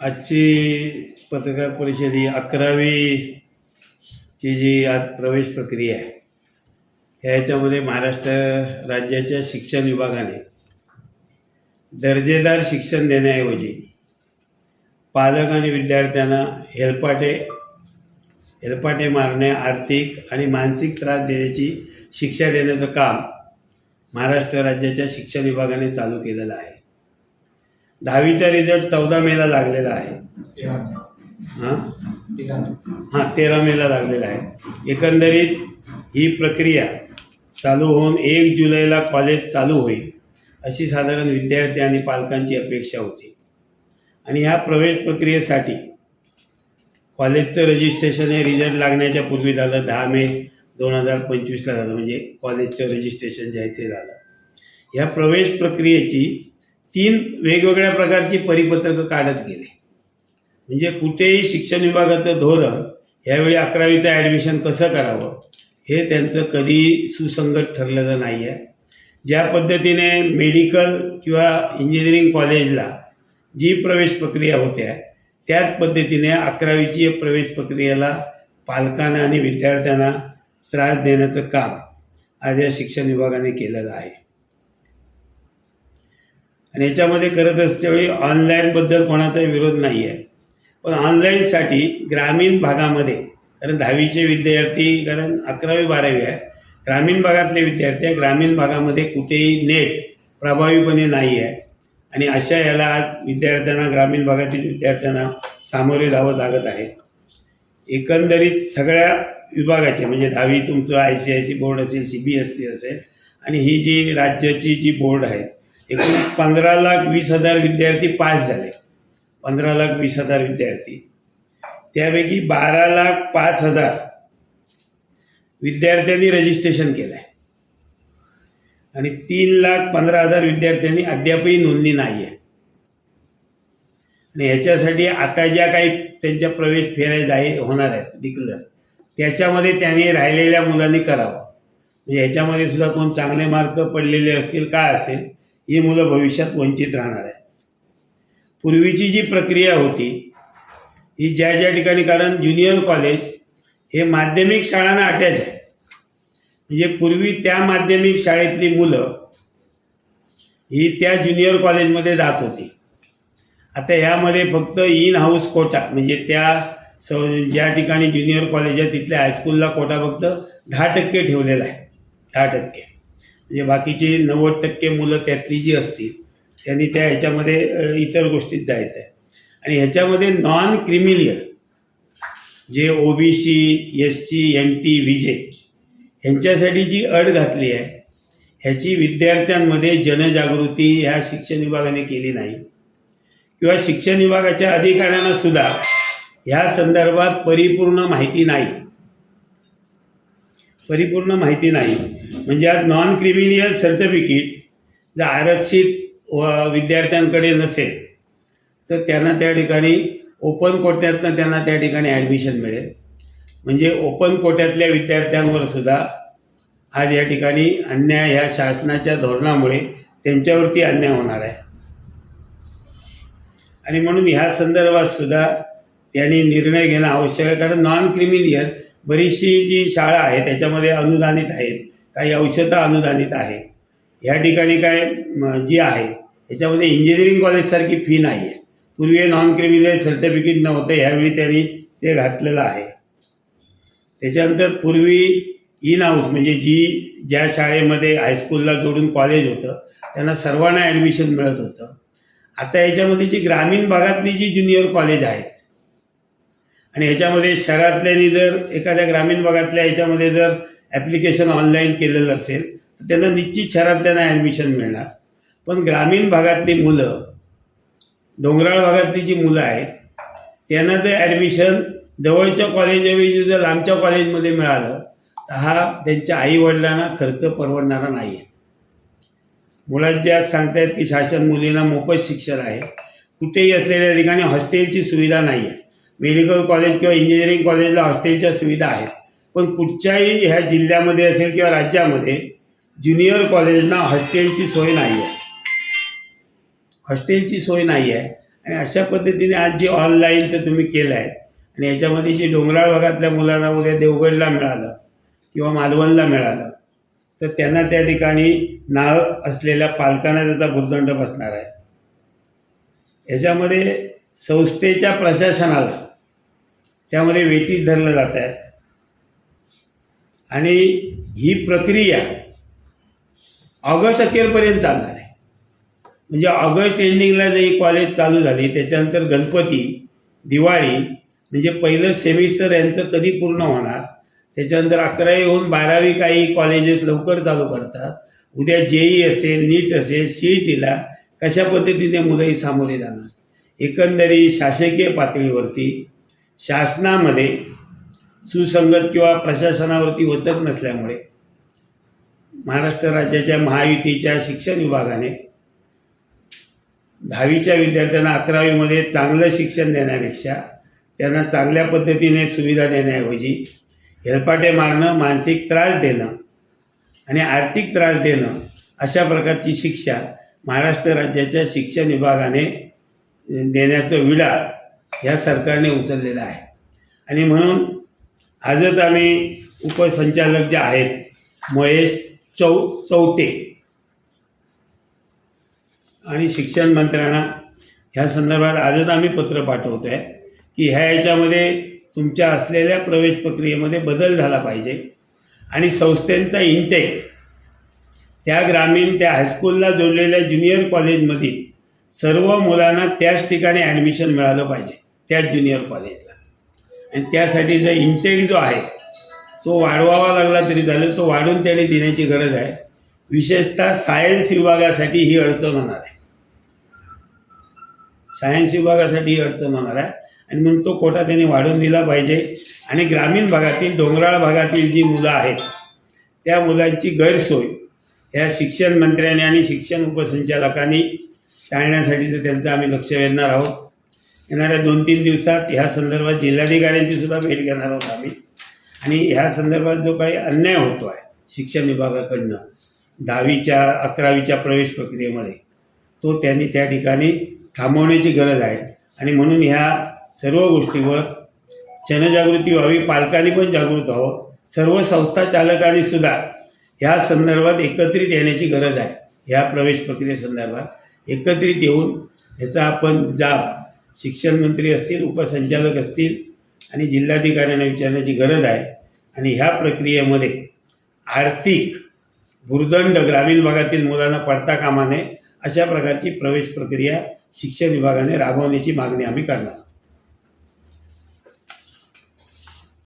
आजची पत्रकार परिषद ही अकरावीची जी आज प्रवेश प्रक्रिया आहे. ह्याच्यामध्ये महाराष्ट्र राज्याच्या शिक्षण विभागाने दर्जेदार शिक्षण देण्याऐवजी पालक आणि विद्यार्थ्यांना हेलपाटे हेलपाटे मारणे आर्थिक आणि मानसिक त्रास देण्याची शिक्षा देण्याचं काम महाराष्ट्र राज्याच्या शिक्षण विभागाने चालू केलेलं आहे. दहावीचा रिझल्ट चौदा मेला लागलेला आहे. हां? हां तेरा मेला लागलेला आहे. एकंदरीत ही प्रक्रिया चालू होऊन एक जुलैला कॉलेज चालू होईल अशी साधारण विद्यार्थी आणि पालकांची अपेक्षा होती. आणि ह्या प्रवेश प्रक्रियेसाठी कॉलेजचं रजिस्ट्रेशन हे रिझल्ट लागण्याच्या पूर्वी झालं दहा मे दोन हजार पंचवीसला झालं म्हणजे कॉलेजचं रजिस्ट्रेशन जे आहे ते झालं. ह्या प्रवेश प्रक्रियेची तीन वेगवेगळ्या प्रकारची परिपत्रकं काढत गेले. म्हणजे कुठेही शिक्षण विभागाचं धोरण ह्यावेळी अकरावीचं ॲडमिशन कसं करावं? हे त्यांचं कधी सुसंगत ठरलेलं नाही आहे ज्या पद्धतीने मेडिकल किंवा इंजिनिअरिंग कॉलेजला जी प्रवेश प्रक्रिया होत्या त्याच पद्धतीने अकरावीची प्रवेश प्रक्रियेला पालकांना आणि विद्यार्थ्यांना त्रास देण्याचं काम आज या शिक्षण विभागाने केलेलं आहे. आणि याच्यामध्ये करत असतेवेळी ऑनलाईनबद्दल कोणाचा विरोध नाही आहे पण ऑनलाईनसाठी ग्रामीण भागामध्ये कारण दहावीचे विद्यार्थी कारण अकरावी बारावी आहे. ग्रामीण भागातले विद्यार्थी आहे. ग्रामीण भागामध्ये कुठेही नेट प्रभावीपणे नाही आहे. आणि अशा याला आज विद्यार्थ्यांना ग्रामीण भागातील विद्यार्थ्यांना सामोरे जावं लागत आहे. एकंदरीत सगळ्या विभागाचे म्हणजे दहावी तुमचं I C I C board असेल सी बी एस सी असेल आणि ही जी राज्याची जी बोर्ड आहे एकूण पंधरा लाख वीस हजार विद्यार्थी पास झाले. पंधरा लाख वीस हजार विद्यार्थी. त्यापैकी बारा लाख पाच हजार विद्यार्थ्यांनी रजिस्ट्रेशन केलं आहे आणि तीन लाख पंधरा हजार विद्यार्थ्यांनी अद्यापही नोंदणी नाही आहे आणि ह्याच्यासाठी आता ज्या काही त्यांच्या प्रवेश फेऱ्या जाहीर होणार आहेत डिक्लेअर त्याच्यामध्ये त्यांनी राहिलेल्या मुलांनी करावं. म्हणजे ह्याच्यामध्ये सुद्धा कोण चांगले मार्क पडलेले असतील काय असेल ही मुलं भविष्यात वंचित राहणार आहे पूर्वीची जी प्रक्रिया होती ही ज्या ज्या ठिकाणी कारण ज्युनियर कॉलेज हे माध्यमिक शाळांना अटॅच आहे. म्हणजे पूर्वी त्या माध्यमिक शाळेतली मुलं ही त्या ज्युनियर कॉलेजमध्ये जात होती. आता यामध्ये फक्त इन हाऊस कोटा म्हणजे त्या स ज्या ठिकाणी ज्युनियर कॉलेज आहे तिथल्या हायस्कूलला कोटा फक्त दहा टक्के ठेवलेला आहे. दहा टक्के. म्हणजे बाकीची नव्वद टक्के मुलं त्यातली जी असतील त्यांनी त्या ह्याच्यामध्ये इतर गोष्टीत जायचं आहे आणि ह्याच्यामध्ये नॉन क्रिमिलियर जे O B C S C N T VJ ह्यांच्यासाठी जी अट घातली आहे ह्याची विद्यार्थ्यांमध्ये जनजागृती ह्या शिक्षण विभागाने केली नाही. किंवा शिक्षण विभागाच्या अधिकाऱ्यांना सुद्धा ह्या संदर्भात परिपूर्ण माहिती नाही. परिपूर्ण माहिती नाही. म्हणजे आज नॉन क्रिमिनियल सर्टिफिकेट जर आरक्षित व विद्यार्थ्यांकडे नसेल तर त्यांना त्या ठिकाणी ओपन कोट्यातनं त्यांना त्या ठिकाणी ॲडमिशन मिळेल. म्हणजे ओपन कोट्यातल्या विद्यार्थ्यांवर सुद्धा आज या ठिकाणी अन्याय ह्या शासनाच्या धोरणामुळे त्यांच्यावरती अन्याय होणार आहे. आणि म्हणून ह्या संदर्भात सुद्धा त्यांनी निर्णय घेणं आवश्यक आहे. कारण नॉन क्रिमिनियल बरीचशी जी शाळा आहे त्याच्यामध्ये अनुदानित आहेत काही औषधं अनुदानित आहे ह्या ठिकाणी काय जी आहे याच्यामध्ये इंजिनिअरिंग कॉलेजसारखी फी नाही आहे पूर्वी नॉन क्रिमिनल सर्टिफिकेट नव्हतं ह्यावेळी त्यांनी ते घातलेलं आहे. त्याच्यानंतर पूर्वी इन हाऊस म्हणजे जी ज्या शाळेमध्ये हायस्कूलला जोडून कॉलेज होतं त्यांना सर्वांना ॲडमिशन मिळत होतं. आता याच्यामध्ये जी ग्रामीण भागातली जी ज्युनियर कॉलेज आहेत आणि ह्याच्यामध्ये शहरातल्यानी जर एखाद्या ग्रामीण भागातल्या ह्याच्यामध्ये जर ॲप्लिकेशन ऑनलाईन केलेलं असेल तर त्यांना निश्चित शहरातल्यांना ॲडमिशन मिळणार. पण ग्रामीण भागातली मुलं डोंगराळ भागातली जी मुलं आहेत त्यांना जर ॲडमिशन जवळच्या कॉलेजऐवजी जर लांबच्या कॉलेजमध्ये मिळालं तर हा त्यांच्या आईवडिलांना खर्च परवडणारा नाही आहे मुलांचे आज सांगतायत की शासन मुलींना मोफत शिक्षण आहे. कुठेही असलेल्या ठिकाणी हॉस्टेलची सुविधा नाही आहे मेडिकल कॉलेज किंवा इंजिनिअरिंग कॉलेजला हॉस्टेलच्या सुविधा आहेत. पण कुठच्याही ह्या जिल्ह्यामध्ये असेल किंवा राज्यामध्ये ज्युनियर कॉलेजना हॉस्टेलची सोय नाही आहे हॉस्टेलची सोय नाही आहे. आणि अशा पद्धतीने आज जे ऑनलाईनचं तुम्ही केलं आहे आणि याच्यामध्ये जे डोंगराळ भागातल्या मुलांना उद्या देवगडला मिळालं किंवा मालवणला मिळालं तर त्यांना त्या ठिकाणी नाव असलेल्या पालकांना त्याचा भूर्दंड बसणार आहे. याच्यामध्ये संस्थेच्या प्रशासनाला त्यामध्ये वेटीत धरलं जात आहे. आणि ही प्रक्रिया ऑगस्ट अखेरपर्यंत चालणार आहे. म्हणजे ऑगस्ट एंडिंगला जर ही कॉलेज चालू झाली त्याच्यानंतर गणपती दिवाळी म्हणजे पहिलं सेमिस्टर यांचं कधी पूर्ण होणार त्याच्यानंतर अकरावी होऊन बारावी काही कॉलेजेस लवकर चालू करतात. उद्या जेई असेल नीट असेल सी ई टीला कशा पद्धतीने मुलंही सामोरे जाणार? एकंदरीत शासकीय पातळीवरती शासनामध्ये सुसंगत किंवा प्रशासनावरती वचक नसल्यामुळे महाराष्ट्र राज्याच्या महायुतीच्या शिक्षण विभागाने दहावीच्या विद्यार्थ्यांना अकरावीमध्ये चांगलं शिक्षण देण्यापेक्षा त्यांना चांगल्या पद्धतीने सुविधा देण्याऐवजी हेलपाटे मारणं मानसिक त्रास देणं आणि आर्थिक त्रास देणं अशा प्रकारची शिक्षा महाराष्ट्र राज्याच्या शिक्षण विभागाने देण्याचा विडा ह्या सरकारने उचललेला आहे. आणि म्हणून आजच आम्ही उपसंचालक जे आहेत महेश चौ चौटे आणि शिक्षण मंत्र्यांना ह्या संदर्भात आजच आम्ही पत्र पाठवतो आहे की ह्या याच्यामध्ये तुमच्या असलेल्या प्रवेश प्रक्रियेमध्ये बदल झाला पाहिजे. आणि संस्थेचा इंटेक त्या ग्रामीण त्या हायस्कूलला जोडलेल्या ज्युनियर कॉलेजमधील सर्व मुलांना त्याच ठिकाणी ॲडमिशन मिळालं पाहिजे त्याच ज्युनियर कॉलेजला आणि त्यासाठी जो इंटेक जो आहे तो वाढवावा लागला तरी चालेल तो वाढून त्याने देण्याची गरज आहे. विशेषतः सायन्स विभागासाठी ही अडचण होणार आहे. सायन्स विभागासाठी अडचण होणार आहे. आणि म्हणून तो कोटा त्यांनी वाढवून दिला पाहिजे. आणि ग्रामीण भागातील डोंगराळ भागातील जी मुलं आहेत त्या मुलांची गैरसोय ह्या शिक्षण मंत्र्यांनी आणि शिक्षण उपसंचालकांनी टाळण्यासाठीचं त्यांचं आम्ही लक्ष वेधणार आहोत. येणाऱ्या दोन तीन दिवसात ह्या संदर्भात जिल्हाधिकाऱ्यांची सुद्धा भेट घेणार आहोत आम्ही. आणि ह्या संदर्भात जो काही अन्याय होतो आहे शिक्षण विभागाकडनं दहावीच्या अकरावीच्या प्रवेश प्रक्रियेमध्ये तो त्यांनी त्या ठिकाणी थांबवण्याची गरज आहे. आणि म्हणून ह्या सर्व गोष्टीवर जनजागृती व्हावी पालकांनी पण जागृत व्हावं. सर्व संस्था चालकांनी सुद्धा ह्या संदर्भात एकत्रित येण्याची गरज आहे. ह्या प्रवेश प्रक्रियेसंदर्भात एकत्रित येऊन ह्याचा आपण जाब शिक्षण मंत्री असतील उपसंचालक असतील आणि जिल्हाधिकाऱ्यांना विचारण्याची गरज आहे. आणि ह्या प्रक्रियेमध्ये आर्थिक भुर्दंड ग्रामीण भागातील मुलांना पडता कामा नये अशा प्रकारची प्रवेश प्रक्रिया शिक्षण विभागाने राबवण्याची मागणी आम्ही करणार.